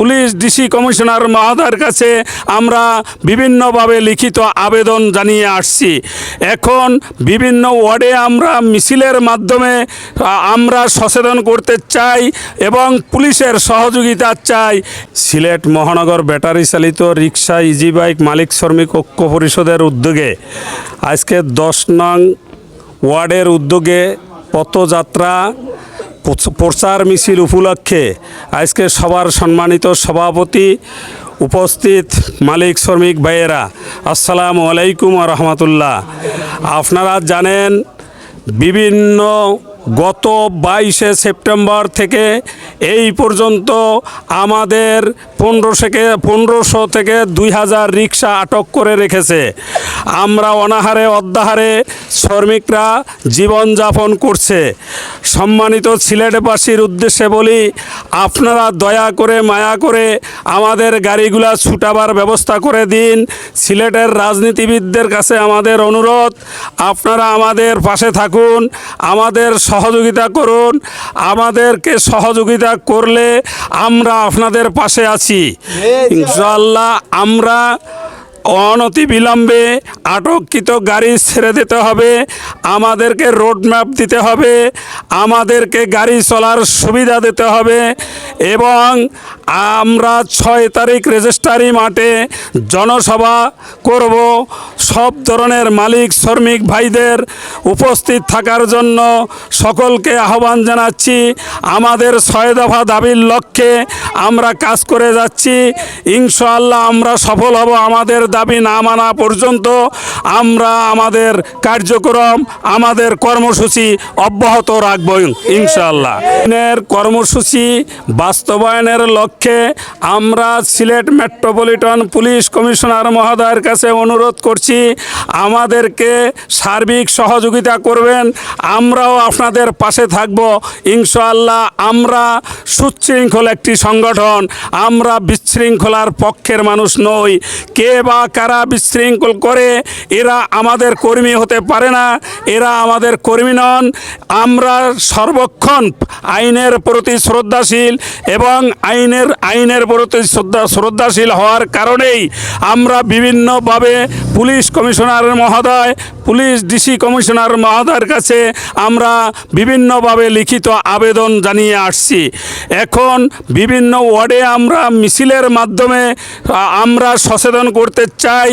Police DC commissioner মহোদয়ের কাছে আমরা বিভিন্নভাবে লিখিত আবেদন জানিয়ে আসছি। এখন বিভিন্ন ওয়ার্ডে আমরা মিছিলের মাধ্যমে আমরা সচেতন করতে চাই এবং পুলিশের সহযোগিতা চাই। সিলেট মহানগর ব্যাটারি চালিত রিক্সা ইজি বাইক মালিক শ্রমিক ঐক্য পরিষদের উদ্যোগে আজকে দশ নং ওয়ার্ডের উদ্যোগে পথযাত্রা প্রচার মিছিল উপলক্ষে আজকে সবার সম্মানিত সভাপতি উপস্থিত মালিক শ্রমিক ভাইয়েরা, আসসালামু আলাইকুম রহমতুল্লাহ। আপনারা জানেন, বিভিন্ন গত বাইশে সেপ্টেম্বর থেকে এই পর্যন্ত আমাদের পনেরো থেকে পনেরোশো থেকে দুই হাজার রিক্সা আটক করে রেখেছে। আমরা অনাহারে অদ্যাহারে শ্রমিকরা জীবনযাপন করছে। সম্মানিত সিলেটবাসীর উদ্দেশ্যে বলি, আপনারা দয়া করে, মায়া করে আমাদের গাড়িগুলা ছুটাবার ব্যবস্থা করে দিন। সিলেটের রাজনীতিবিদদের কাছে আমাদের অনুরোধ, আপনারা আমাদের পাশে থাকুন, আমাদের সহযোগিতা করুন। আমাদেরকে সহযোগিতা করলে আমরা আপনাদের পাশে আছি। ইনশাল্লাহ আমরা অনতি বিলম্বে আটককৃত গাড়ি ছেড়ে দিতে হবে। আমাদেরকে রোড ম্যাপ দিতে হবে। আমাদেরকে গাড়ি চলার সুবিধা দিতে হবে। এবং আমরা ছয় তারিখ রেজিস্ট্রারি মাঠে জনসভা করব। সব ধরনের মালিক, শ্রমিক ভাইদের উপস্থিত থাকার জন্য সকলকে আহ্বান জানাচ্ছি। আমাদের ছয় দফা দাবির লক্ষ্যে আমরা কাজ করে যাচ্ছি। ইনশাআল্লাহ আমরা সফল হব আমাদের দাবি না মানা পর্যন্ত। আমরা আমাদের কার্যক্রম, আমাদের কর্মসূচি অব্যাহত রাখব ইনশাআল্লাহ। কর্মসূচি বাস্তবায়নের লক্ষ্যে আমরা সিলেট মেট্রোপলিটন পুলিশ কমিশনার মহোদয়ের কাছে অনুরোধ করছি, আমাদেরকে সার্বিক সহযোগিতা করবেন। আমরাও আপনাদের পাশে থাকব। ইনশাআল্লাহ আমরা সুশৃঙ্খল একটি সংগঠন, আমরা বিশৃঙ্খলার পক্ষের মানুষ নই। কে বা কারা বিশৃঙ্খল করে, এরা আমাদের কর্মী হতে পারে না, এরা আমাদের কর্মী নন। আমরা সর্বক্ষণ আইনের প্রতি শ্রদ্ধাশীল এবং আইনের আইনের প্রতি শ্রদ্ধা, শ্রদ্ধাশীল হওয়ার কারণেই আমরা বিভিন্নভাবে পুলিশ কমিশনার মহোদয়, পুলিশ ডিসি কমিশনার মহোদয়ের কাছে আমরা বিভিন্নভাবে লিখিত আবেদন জানিয়ে আসছি। এখন বিভিন্ন ওয়ার্ডে আমরা মিছিলের মাধ্যমে আমরা সচেতন করতে চাই।